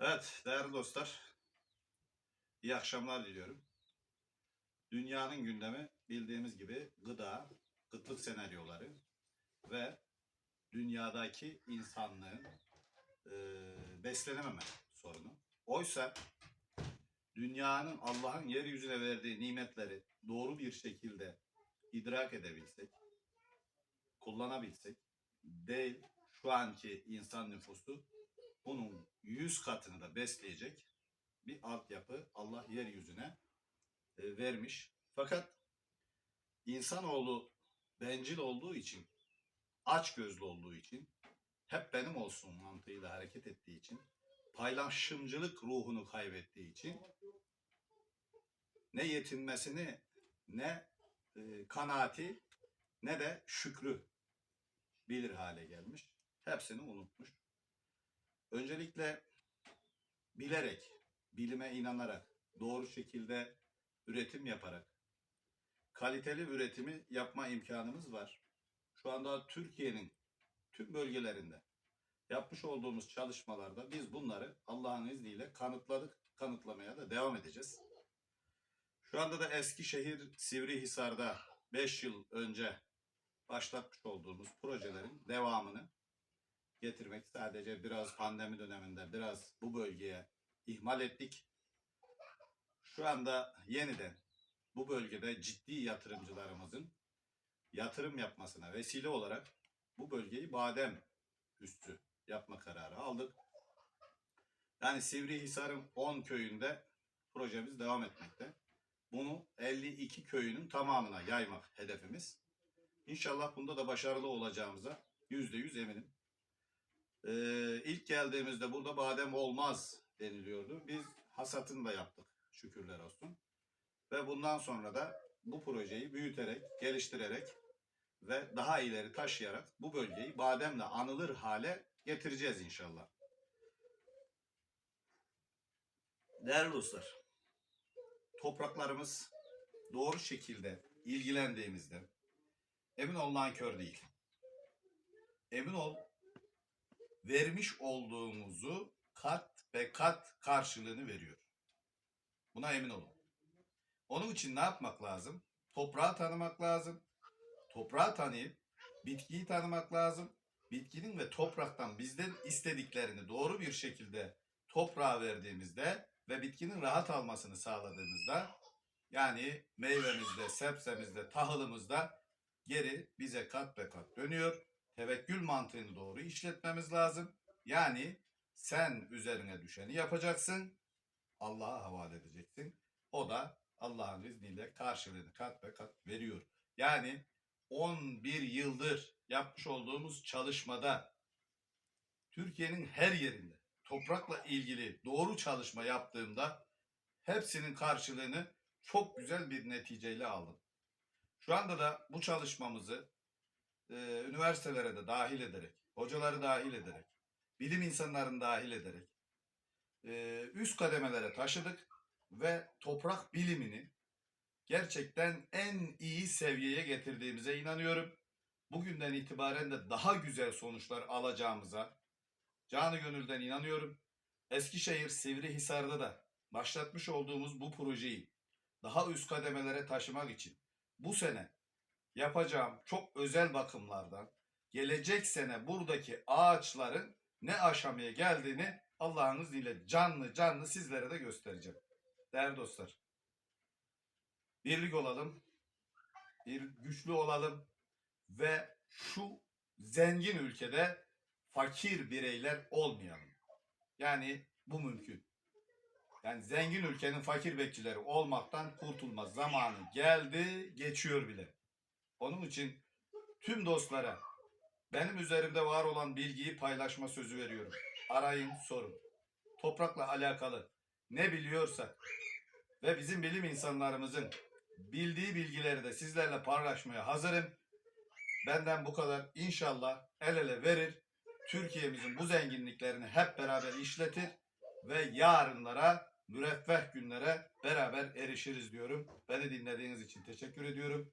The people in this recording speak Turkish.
Evet değerli dostlar. iyi akşamlar diliyorum. Dünyanın gündemi bildiğimiz gibi gıda, kıtlık senaryoları ve dünyadaki insanlığın e, beslenememe sorunu. Oysa dünyanın Allah'ın yeryüzüne verdiği nimetleri doğru bir şekilde idrak edebilsek, kullanabilsek, değil şu anki insan nüfusu bunun 100 katını da besleyecek bir altyapı Allah yeryüzüne e, vermiş. Fakat insanoğlu bencil olduğu için, aç gözlü olduğu için, hep benim olsun mantığıyla hareket ettiği için, paylaşımcılık ruhunu kaybettiği için ne yetinmesini ne e, kanaati ne de şükrü bilir hale gelmiş. Hepsini unutmuş. Öncelikle bilerek, bilime inanarak, doğru şekilde üretim yaparak, kaliteli üretimi yapma imkanımız var. Şu anda Türkiye'nin tüm bölgelerinde yapmış olduğumuz çalışmalarda biz bunları Allah'ın izniyle kanıtladık, kanıtlamaya da devam edeceğiz. Şu anda da Eskişehir Sivrihisar'da 5 yıl önce başlatmış olduğumuz projelerin devamını getirmek sadece biraz pandemi döneminde biraz bu bölgeye ihmal ettik. Şu anda yeniden bu bölgede ciddi yatırımcılarımızın yatırım yapmasına vesile olarak bu bölgeyi badem üstü yapma kararı aldık. Yani Sivrihisar'ın 10 köyünde projemiz devam etmekte. Bunu 52 köyünün tamamına yaymak hedefimiz. İnşallah bunda da başarılı olacağımıza %100 eminim. Ee, ilk geldiğimizde burada badem olmaz deniliyordu. Biz hasatını da yaptık şükürler olsun. Ve bundan sonra da bu projeyi büyüterek, geliştirerek ve daha ileri taşıyarak bu bölgeyi bademle anılır hale getireceğiz inşallah. Değerli dostlar, topraklarımız doğru şekilde ilgilendiğimizde emin ol nankör değil. Emin ol vermiş olduğumuzu kat ve kat karşılığını veriyor. Buna emin olun. Onun için ne yapmak lazım? Toprağı tanımak lazım. Toprağı tanıyıp bitkiyi tanımak lazım. Bitkinin ve topraktan bizden istediklerini doğru bir şekilde toprağa verdiğimizde ve bitkinin rahat almasını sağladığımızda yani meyvemizde, sebzemizde, tahılımızda geri bize kat ve kat dönüyor tevekkül mantığını doğru işletmemiz lazım. Yani sen üzerine düşeni yapacaksın. Allah'a havale edeceksin. O da Allah'ın izniyle karşılığını kat ve kat veriyor. Yani 11 yıldır yapmış olduğumuz çalışmada Türkiye'nin her yerinde toprakla ilgili doğru çalışma yaptığımda hepsinin karşılığını çok güzel bir neticeyle aldım. Şu anda da bu çalışmamızı e, üniversitelere de dahil ederek, hocaları dahil ederek, bilim insanlarını dahil ederek e, üst kademelere taşıdık ve toprak bilimini gerçekten en iyi seviyeye getirdiğimize inanıyorum. Bugünden itibaren de daha güzel sonuçlar alacağımıza canı gönülden inanıyorum. Eskişehir Sivrihisar'da da başlatmış olduğumuz bu projeyi daha üst kademelere taşımak için bu sene yapacağım çok özel bakımlardan gelecek sene buradaki ağaçların ne aşamaya geldiğini Allah'ın izniyle canlı canlı sizlere de göstereceğim. Değerli dostlar, birlik olalım, bir güçlü olalım ve şu zengin ülkede fakir bireyler olmayalım. Yani bu mümkün. Yani zengin ülkenin fakir bekçileri olmaktan kurtulma zamanı geldi, geçiyor bile. Onun için tüm dostlara benim üzerimde var olan bilgiyi paylaşma sözü veriyorum. Arayın, sorun. Toprakla alakalı ne biliyorsak ve bizim bilim insanlarımızın bildiği bilgileri de sizlerle paylaşmaya hazırım. Benden bu kadar inşallah el ele verir. Türkiye'mizin bu zenginliklerini hep beraber işletir ve yarınlara, müreffeh günlere beraber erişiriz diyorum. Beni dinlediğiniz için teşekkür ediyorum.